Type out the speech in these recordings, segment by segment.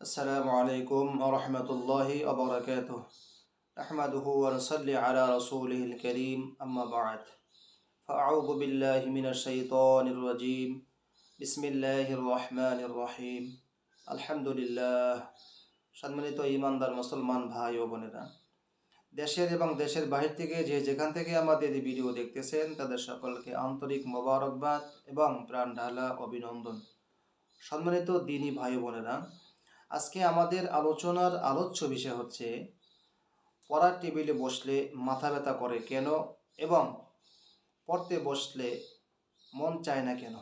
السلام عليكم ورحمة الله وبركاته نحمده ونصلي على رسوله الكريم أما بعد فأعوذ بالله من الشيطان الرجيم بسم الله الرحمن الرحيم الحمد لله সম্মানিত ইমানদার মুসলমান ভাই ও বোনেরা দেশের এবং দেশের বাহির থেকে যে যেখান থেকে আমাদের এই ভিডিও দেখতেছেন তাদের সকলকে আন্তরিক মোবারকবাদ এবং প্রাণ ঢালা অভিনন্দন সম্মানিত দিনী ভাই ও বোনেরা আজকে আমাদের আলোচনার আলোচ্য বিষয় হচ্ছে, পড়ার টেবিলে বসলে মাথা ব্যথা করে কেন এবং পড়তে বসলে মন চায় না কেন?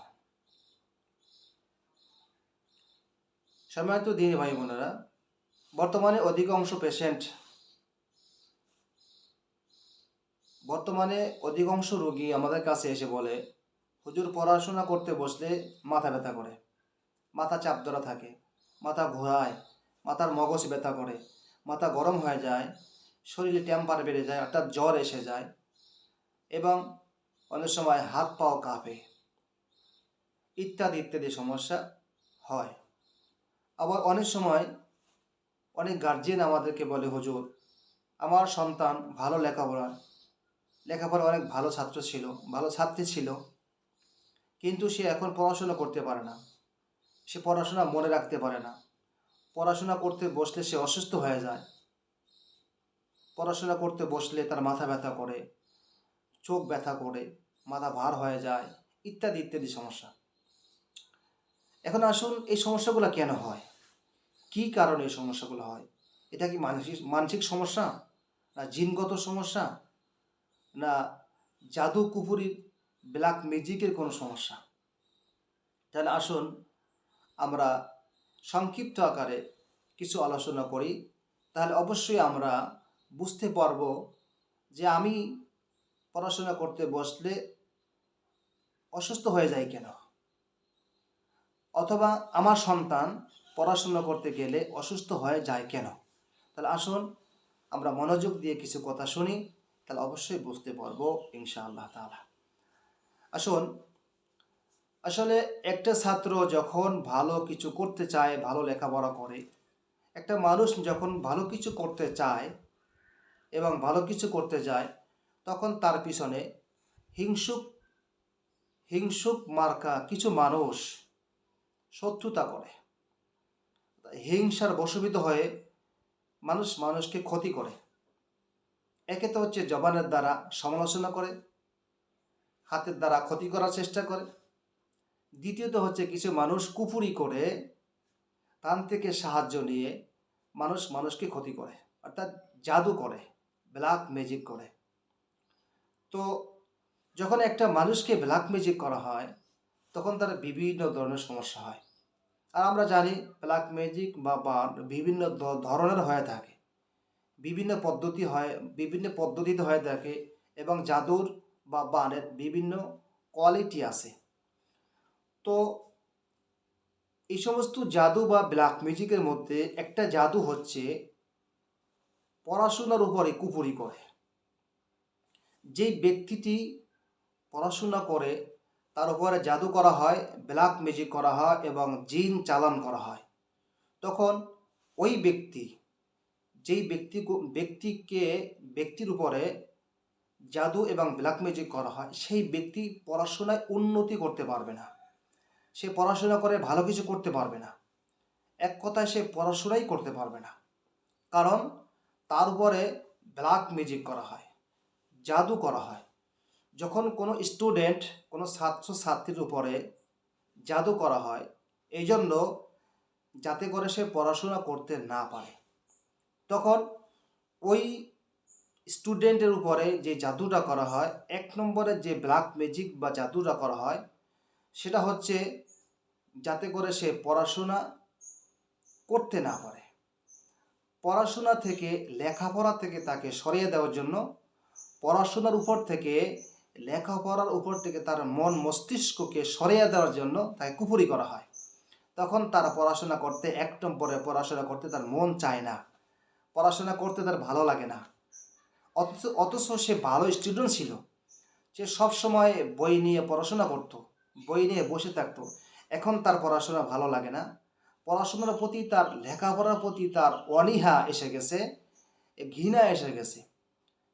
সম্মানিত দিনী ভাই বোনেরা, বর্তমানে অধিকাংশ পেশেন্ট বর্তমানে অধিকাংশ রোগী আমাদের কাছে এসে বলে, হুজুর, পড়াশোনা করতে বসলে মাথা ব্যথা করে, মাথা চাপ ধরা থাকে। মাথা ঘোরায়, মাথার মগজ ব্যথা করে, মাথা গরম হয়ে যায়, শরীরে টেম্পার বেড়ে যায়, অর্থাৎ জ্বর এসে যায় এবং অনেক সময় হাত পাও কাঁপে। ইত্যাদি ইত্যাদি সমস্যা হয়। আবার অনেক সময় অনেক গার্জিয়ান আমাদেরকে বলে, হুজুর, আমার সন্তান ভালো লেখাপড়া লেখাপড়া অনেক ভালো ছাত্র ছিল, ভালো ছাত্রী ছিল, কিন্তু সে এখন পড়াশোনা করতে পারে না। সে পড়াশোনা মনে রাখতে পারে না। পড়াশোনা করতে বসলে সে অসুস্থ হয়ে যায়। পড়াশোনা করতে বসলে তার মাথা ব্যথা করে, চোখ ব্যথা করে, মাথা ভার হয়ে যায়, ইত্যাদি ইত্যাদি সমস্যা। এখন আসুন এই সমস্যাগুলো কেন হয়? কি কারণে এই সমস্যাগুলো হয়? এটা কি মানসিক মানসিক সমস্যা? না জিনগত সমস্যা? না জাদু কুপুরির ব্ল্যাক ম্যাজিকের কোনো সমস্যা? তাহলে আসুন আমরা সংক্ষিপ্ত আকারে কিছু আলোচনা করি, তাহলে অবশ্যই আমরা বুঝতে পারব যে আমি পড়াশোনা করতে বসলে অসুস্থ হয়ে যায় কেন? অথবা আমার সন্তান পড়াশোনা করতে গেলে অসুস্থ হয়ে যায় কেন? তাহলে আসুন আমরা মনোযোগ দিয়ে কিছু কথা শুনি, তাহলে অবশ্যই বুঝতে পারব ইনশাআল্লাহ তাআলা। আসুন আসলে একটা ছাত্র যখন ভালো কিছু করতে চায়, ভালো লেখাপড়া করে, একটা মানুষ যখন ভালো কিছু করতে চায় এবং ভালো কিছু করতে যায়, তখন তার পিছনে হিংসুক হিংসুক মার্কা কিছু মানুষ শত্রুতা করে। হিংসার বশীভূত হয়ে মানুষ মানুষকে ক্ষতি করে। একে তো হচ্ছে জবানের দ্বারা সমালোচনা করে, হাতের দ্বারা ক্ষতি করার চেষ্টা করে। দ্বিতীয়ত হচ্ছে কিছু মানুষ কুপুরি করে তান থেকে সাহায্য নিয়ে মানুষ মানুষকে ক্ষতি করে, অর্থাৎ জাদু করে ব্ল্যাক ম্যাজিক করে। তো যখন একটা মানুষকে ব্ল্যাক ম্যাজিক করা হয়, তখন তার বিভিন্ন ধরনের সমস্যা হয়। আর আমরা জানি ব্ল্যাক ম্যাজিক বা বিভিন্ন ধরনের হয়ে থাকে। বিভিন্ন পদ্ধতি হয়, বিভিন্ন পদ্ধতিতে হয়ে থাকে এবং জাদুর বা বানের বিভিন্ন কোয়ালিটি আছে। তো এই সমস্ত জাদু বা ব্ল্যাক ম্যাজিকের মধ্যে একটা জাদু হচ্ছে পড়াশোনার উপরে কুপুরি করে। যেই ব্যক্তিটি পড়াশোনা করে, তার উপরে জাদু করা হয় ব্ল্যাক ম্যাজিক করা হয় এবং জিন চালান করা হয়। তখন ওই ব্যক্তি, যেই ব্যক্তি ব্যক্তিকে, ব্যক্তির উপরে জাদু এবং ব্ল্যাক ম্যাজিক করা হয়, সেই ব্যক্তি পড়াশোনায় উন্নতি করতে পারবে না। সে পড়াশোনা করে ভালো কিছু করতে পারবে না। এক কথায় সে পড়াশোনাই করতে পারবে না। কারণ তার উপরে ব্ল্যাক ম্যাজিক করা হয়, জাদু করা হয়। যখন কোনো স্টুডেন্ট কোনো ছাত্র ছাত্রীর উপরে জাদু করা হয় এই জন্য যাতে করে সে পড়াশোনা করতে না পারে। তখন ওই স্টুডেন্টের উপরে যে জাদুটা করা হয়, এক নম্বরে যে ব্ল্যাক ম্যাজিক বা জাদুটা করা হয় সেটা হচ্ছে যাতে করে সে পড়াশোনা করতে না পারে। পড়াশোনা থেকে, লেখাপড়া থেকে তাকে সরিয়ে দেওয়ার জন্য পড়াশোনার উপর থেকে, লেখাপড়ার উপর থেকে তার মন মস্তিষ্ককে সরিয়ে দেওয়ার জন্য তাকে কুপুরি করা হয়। তখন তার পড়াশোনা করতে এক নম্বরে পড়াশোনা করতে তার মন চায় না। পড়াশোনা করতে তার ভালো লাগে না। অথচ অথচ সে ভালো স্টুডেন্ট ছিল। সে সব সময় বই নিয়ে পড়াশোনা করতো। বই নিয়ে বসে থাকতো। এখন তার পড়াশোনা ভালো লাগে না। পড়াশোনার প্রতি তার, লেখাপড়ার প্রতি তার অনীহা এসে গেছে, ঘৃণা এসে গেছে।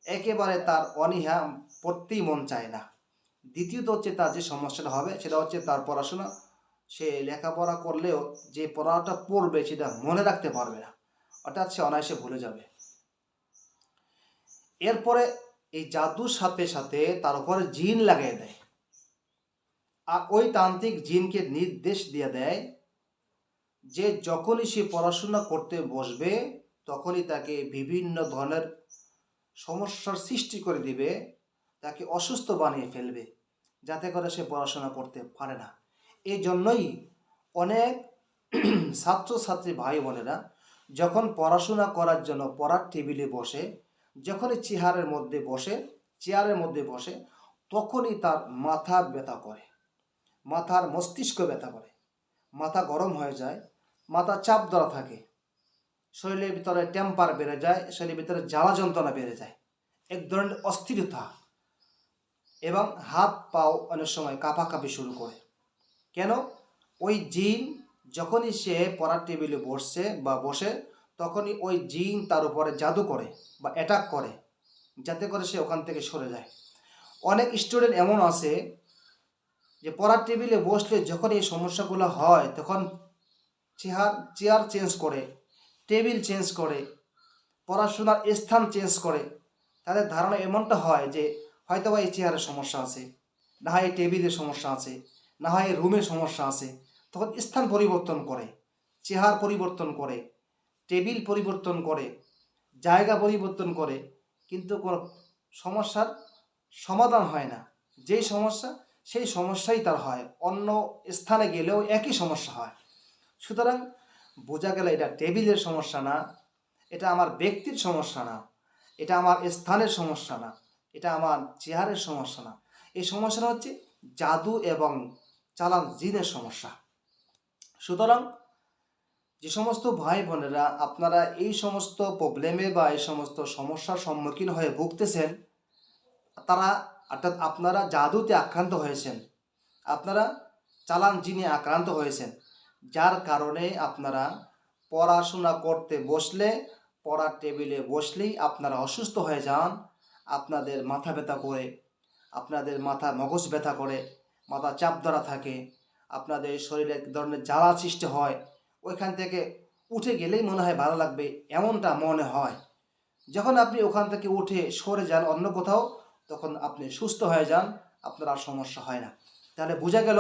একেবারে তার অনীহা পড়তেই মন চায় না। দ্বিতীয়ত হচ্ছে তার যে সমস্যাটা হবে, সেটা হচ্ছে তার পড়াশোনা। সে লেখাপড়া করলেও যে পড়াটা পড়বে, সেটা মনে রাখতে পারবে না। অর্থাৎ সে অনায়াসে ভুলে যাবে। এরপরে এই জাদুর সাথে সাথে তার উপরে জিন লাগিয়ে দেয়। আর ওই তান্ত্রিক জিনকে নির্দেশ দিয়ে দেয় যে যখনই সে পড়াশোনা করতে বসবে, তখনই তাকে বিভিন্ন ধরনের সমস্যার সৃষ্টি করে দিবে, তাকে অসুস্থ বানিয়ে ফেলবে, যাতে করে সে পড়াশোনা করতে পারে না। এই জন্যই অনেক ছাত্রছাত্রী ভাই বোনেরা যখন পড়াশোনা করার জন্য পড়ার টেবিলে বসে, যখনই চেহারের মধ্যে বসে, চেয়ারের মধ্যে বসে, তখনই তার মাথা ব্যথা করে। মাথার মস্তিষ্ক ব্যথা করে। মাথা গরম হয়ে যায় মাথা চাপ ধরা থাকে। শরীরের ভিতরে টেম্পার বেড়ে যায়, শরীরের ভিতরে জ্বালা যন্ত্রণা বেড়ে যায়। এক ধরনের অস্থিরতা এবং হাত পাও অনেক সময় কাঁপাকাঁপি শুরু করে। কেন? ওই জিন যখনই সে পড়ার টেবিলে বসছে বা বসে, তখনই ওই জিন তার উপরে জাদু করে বা অ্যাটাক করে, যাতে করে সে ওখান থেকে সরে যায়। অনেক স্টুডেন্ট এমন আছে যে পড়ার টেবিলে বসলে যখন এই সমস্যাগুলো হয়, তখন চেয়ার চেয়ার চেঞ্জ করে, টেবিল চেঞ্জ করে, পড়াশোনার স্থান চেঞ্জ করে তাদের ধারণা এমনটা হয় যে হয়তো বা এই চেয়ারের সমস্যা আছে, না হয় এই টেবিলের সমস্যা আছে, না হয় এই রুমের সমস্যা আছে, তখন স্থান পরিবর্তন করে, চেহার পরিবর্তন করে, টেবিল পরিবর্তন করে, জায়গা পরিবর্তন করে, কিন্তু কোনো সমস্যার সমাধান হয় না। যেই সমস্যা সেই সমস্যাই তার হয়। অন্য স্থানে গেলেও একই সমস্যা হয়। সুতরাং বোঝা গেল এটা টেবিলের সমস্যা না, এটা আমার ব্যক্তির সমস্যা না, এটা আমার স্থানের সমস্যা না, এটা আমার চেহারের সমস্যা না। এই সমস্যাটা হচ্ছে জাদু এবং চালান জিনের সমস্যা। সুতরাং যে সমস্ত ভাই বোনেরা, আপনারা এই সমস্ত প্রবলেমে বা এই সমস্ত সমস্যার সম্মুখীন হয়ে ভুগতেছেন, তারা অর্থাৎ আপনারা জাদুতে আক্রান্ত হয়েছেন। আপনারা চালান জিনে আক্রান্ত হয়েছেন। যার কারণে আপনারা পড়াশোনা করতে বসলে, পড়ার টেবিলে বসলেই আপনারা অসুস্থ হয়ে যান, আপনাদের মাথা ব্যথা করে, আপনাদের মাথা মগজ ব্যথা করে, মাথা চাপ ধরা থাকে, আপনাদের শরীরে এক ধরনের জ্বালা সৃষ্টি হয়। ওইখান থেকে উঠে গেলেই মনে হয় ভালো লাগবে, এমনটা মনে হয়। যখন আপনি ওখান থেকে উঠে সরে যান অন্য কোথাও তখন আপনি সুস্থ হয়ে যান, আপনার আর সমস্যা হয় না। তাহলে বোঝা গেল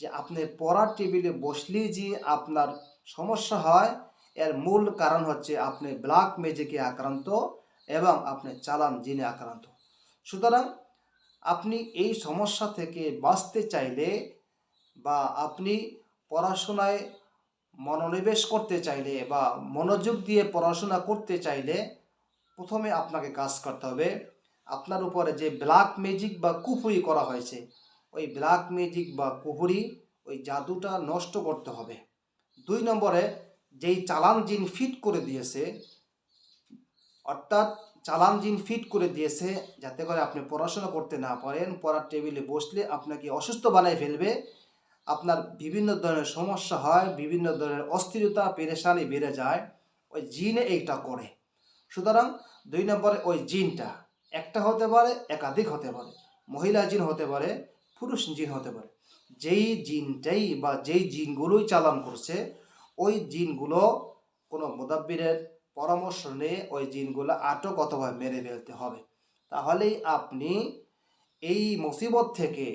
যে আপনি পড়ার টেবিলে বসলেই যে আপনার সমস্যা হয়, এর মূল কারণ হচ্ছে আপনি ব্ল্যাক ম্যাজিকে আক্রান্ত এবং আপনি চালান জিনে আক্রান্ত। সুতরাং আপনি এই সমস্যা থেকে বাঁচতে চাইলে বা আপনি পড়াশোনায় মনোনিবেশ করতে চাইলে বা মনোযোগ দিয়ে পড়াশোনা করতে চাইলে প্রথমে আপনাকে কাজ করতে হবে আপনার উপরে যে ব্ল্যাক ম্যাজিক বা কুফুরি করা হয়েছে, ওই ব্ল্যাক ম্যাজিক বা কুফুরি ওই জাদুটা নষ্ট করতে হবে। দুই নম্বরে, যেই চালান জিন ফিট করে দিয়েছে, অর্থাৎ চালান জিন ফিট করে দিয়েছে, যাতে করে আপনি পড়াশোনা করতে না পারেন, পড়ার টেবিলে বসলে আপনাকে অসুস্থ বানায় ফেলবে, আপনার বিভিন্ন ধরনের সমস্যা হয়, বিভিন্ন ধরনের অস্থিরতা, পেরেশানি বেড়ে যায়, ওই জিনে এইটা করে। সুতরাং দুই নম্বরে ওই জিনটা একটা হতে পারে, একাধিক হতে পারে। মহিলা জিন হতে পারে, পুরুষ জিন হতে পারে। যেই জিনটাই বা যেই জিনগুলোই চালান করছে, ওই জিনগুলো কোনো মোদাব্বিরের পরামর্শ নিয়ে ওই জিনগুলো আটক অথবা মেরে ফেলতে হবে। তাহলেই আপনি এই মুসিবত থেকে,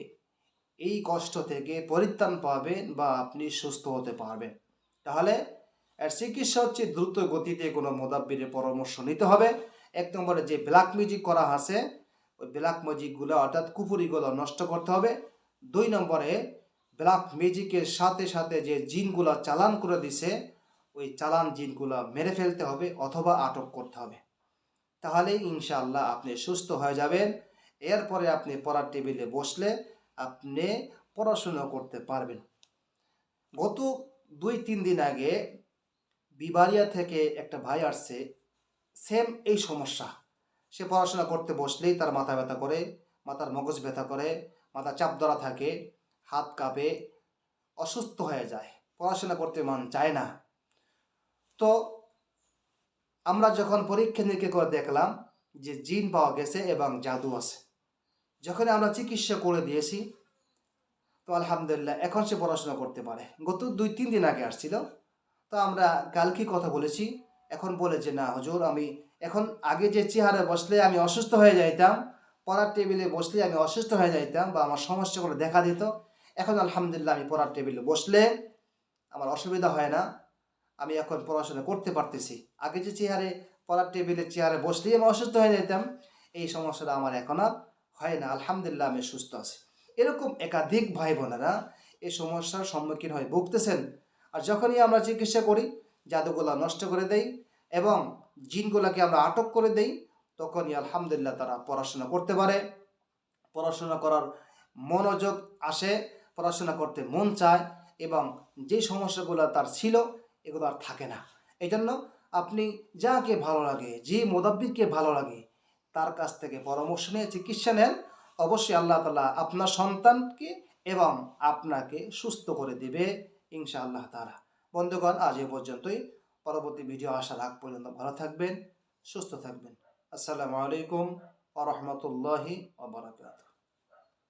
এই কষ্ট থেকে পরিত্রাণ পাবেন বা আপনি সুস্থ হতে পারবেন। তাহলে এর চিকিৎসা হচ্ছে দ্রুত গতিতে কোনো মোদাব্বিরের পরামর্শ নিতে হবে। এক নম্বরে যে ব্ল্যাক মিউজিক করা আছে, ওই ব্ল্যাক মিউজিকগুলো অর্থাৎ কুপুরিগুলো নষ্ট করতে হবে। দুই নম্বরে ব্ল্যাক মিউজিকের সাথে সাথে যে জিনগুলো চালান করে দিছে, ওই চালান জিনগুলো মেরে ফেলতে হবে অথবা আটক করতে হবে। তাহলে ইনশাআল্লাহ আপনি সুস্থ হয়ে যাবেন। এরপরে আপনি পড়ার টেবিলে বসলে আপনি পড়াশুনো করতে পারবেন। গত দুই তিন দিন আগে বিবারিয়া থেকে একটা ভাই আসছে সেম এই সমস্যা। সে পড়াশোনা করতে বসলেই তার মাথা ব্যথা করে, মাথার মগজ ব্যথা করে মাথা চাপ ধরা থাকে, হাত কাঁপে, অসুস্থ হয়ে যায়, পড়াশোনা করতে মন চায় না। তো আমরা যখন পরীক্ষা নিরীক্ষা করে দেখলাম যে জিন পাওয়া গেছে এবং জাদু আছে। যখন আমরা চিকিৎসা করে দিয়েছি, তো আলহামদুলিল্লাহ এখন সে পড়াশোনা করতে পারে। গত দুই তিন দিন আগে আসছিল। তো আমরা কালকে কথা বলেছি এখন বলে যে, না, হুজুর, আমি এখন আগে যে চেহারে বসলে আমি অসুস্থ হয়ে যাইতাম, পড়ার টেবিলে বসলে আমি অসুস্থ হয়ে যাইতাম বা আমার সমস্যাগুলো দেখা দিত, এখন আলহামদুলিল্লাহ আমি পড়ার টেবিলে বসলে আমার অসুবিধা হয় না, আমি এখন পড়াশোনা করতে পারতেছি। আগে যে চেয়ারে, পড়ার টেবিলে চেয়ারে বসলেই আমি অসুস্থ হয়ে যেতাম এই সমস্যাটা আমার এখন আর হয় না। আলহামদুলিল্লাহ আমি সুস্থ আছি। এরকম একাধিক ভাই বোনেরা এই সমস্যার সম্মুখীন হয়ে ভুগতেছেন। আর যখনই আমরা চিকিৎসা করি জাদুগুলা নষ্ট করে দেই এবং জিনগুলাকে আমরা আটক করে দেই, তখনই আলহামদুলিল্লাহ তারা পড়াশোনা করতে পারে। পড়াশোনা করার মনোযোগ আসে, পড়াশোনা করতে মন চায় এবং যে সমস্যাগুলো তার ছিল এগুলো আর থাকে না। এই জন্য আপনি যাকে ভালো লাগে, যে মোদাব্বিরকে ভালো লাগে, তার কাছ থেকে পরামর্শ নিয়ে চিকিৎসা নেন। অবশ্যই আল্লাহ তালা আপনার সন্তানকে এবং আপনাকে সুস্থ করে দেবে ইনশা আল্লাহ তালা বন্ধুগণ, আজ এ পর্যন্তই। পরবর্তী ভিডিও আসার আগ পর্যন্ত ভালো থাকবেন, সুস্থ থাকবেন। আসসালামু আলাইকুম আ রহমতুল্লাহি